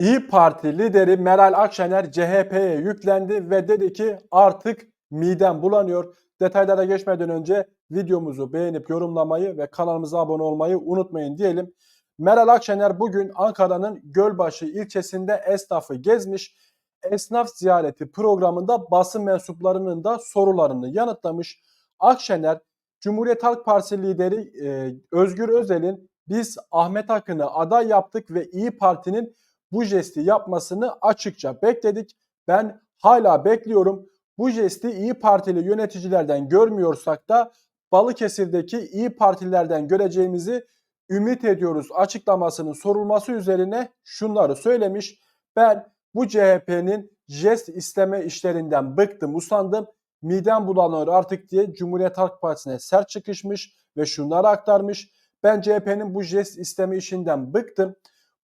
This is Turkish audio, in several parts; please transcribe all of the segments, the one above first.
İyi Parti lideri Meral Akşener CHP'ye yüklendi ve dedi ki artık midem bulanıyor. Detaylara geçmeden önce videomuzu beğenip yorumlamayı ve kanalımıza abone olmayı unutmayın diyelim. Meral Akşener bugün Ankara'nın Gölbaşı ilçesinde esnafı gezmiş. Esnaf ziyareti programında basın mensuplarının da sorularını yanıtlamış. Akşener, Cumhuriyet Halk Partisi lideri e, Özgür Özel'in biz Ahmet Akın'ı aday yaptık ve İyi Parti'nin bu jesti yapmasını açıkça bekledik. Ben hala bekliyorum. Bu jesti İyi Partili yöneticilerden görmüyorsak da Balıkesir'deki İyi Partililerden göreceğimizi ümit ediyoruz açıklamasının sorulması üzerine şunları söylemiş. Ben bu CHP'nin jest isteme işlerinden bıktım, usandım. Midem bulanıyor artık diye Cumhuriyet Halk Partisi'ne sert çıkışmış ve şunları aktarmış. Ben CHP'nin bu jest isteme işinden bıktım.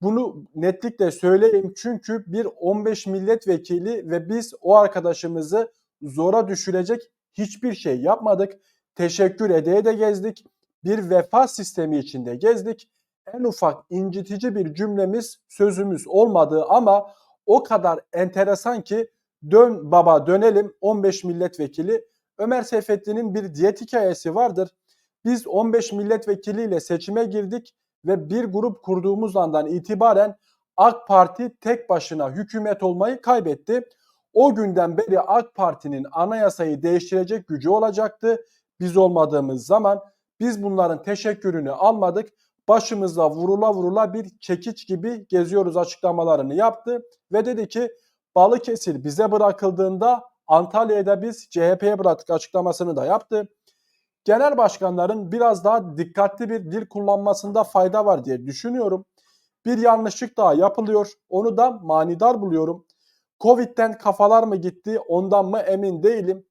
Bunu netlikle söyleyeyim çünkü bir 15 milletvekili ve biz o arkadaşımızı zora düşürecek hiçbir şey yapmadık. Teşekkür edeye de gezdik. Bir vefa sistemi içinde gezdik. En ufak incitici bir cümlemiz, sözümüz olmadığı ama o kadar enteresan ki dön baba dönelim 15 milletvekili. Ömer Seyfettin'in bir diyet hikayesi vardır. Biz 15 milletvekiliyle seçime girdik ve bir grup kurduğumuz andan itibaren AK Parti tek başına hükümet olmayı kaybetti. O günden beri AK Parti'nin anayasayı değiştirecek gücü olacaktı. Biz olmadığımız zaman biz bunların teşekkürünü almadık. Başımızda vurula vurula bir çekiç gibi geziyoruz açıklamalarını yaptı ve dedi ki Balıkesir bize bırakıldığında Antalya'da da biz CHP'ye bıraktık açıklamasını da yaptı genel başkanların biraz daha dikkatli bir dil kullanmasında fayda var diye düşünüyorum. Bir yanlışlık daha yapılıyor. Onu da manidar buluyorum. Covid'den kafalar mı gitti ondan mı emin değilim.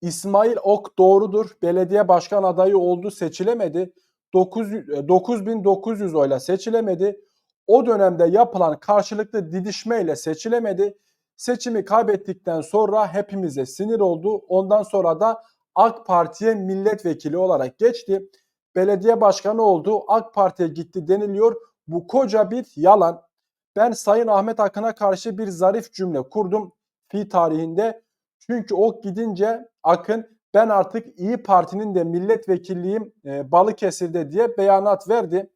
İsmail Ok doğrudur. Belediye başkan adayı oldu seçilemedi. 9900 oyla seçilemedi. O dönemde yapılan karşılıklı didişmeyle seçilemedi. Seçimi kaybettikten sonra hepimize sinir oldu. Ondan sonra da AK Parti'ye milletvekili olarak geçti. Belediye başkanı oldu. AK Parti'ye gitti deniliyor. Bu koca bir yalan. Ben Sayın Ahmet Akın'a karşı bir zarif cümle kurdum fi tarihinde. Çünkü o gidince Akın ben artık İyi Parti'nin de milletvekilliyim e, Balıkesir'de diye beyanat verdi.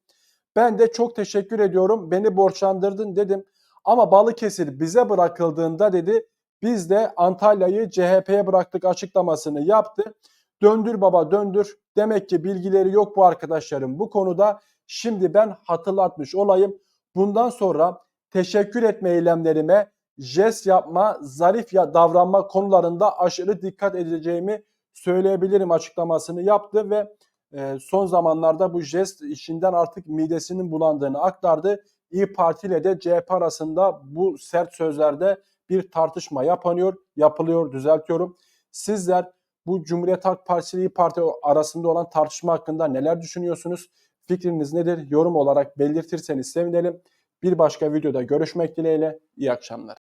Ben de çok teşekkür ediyorum. Beni borçlandırdın dedim. Ama Balıkesir bize bırakıldığında dedi biz de Antalya'yı CHP'ye bıraktık açıklamasını yaptı. Döndür baba döndür. Demek ki bilgileri yok bu arkadaşlarım bu konuda. Şimdi ben hatırlatmış olayım. Bundan sonra teşekkür etme eylemlerime, jest yapma, zarif ya davranma konularında aşırı dikkat edeceğimi söyleyebilirim açıklamasını yaptı ve e, son zamanlarda bu jest işinden artık midesinin bulandığını aktardı. İyi Parti ile de CHP arasında bu sert sözlerde bir tartışma yapılıyor, yapılıyor, düzeltiyorum. Sizler bu Cumhuriyet Halk Partisi İyi Parti arasında olan tartışma hakkında neler düşünüyorsunuz? Fikriniz nedir? Yorum olarak belirtirseniz sevinirim. Bir başka videoda görüşmek dileğiyle. İyi akşamlar.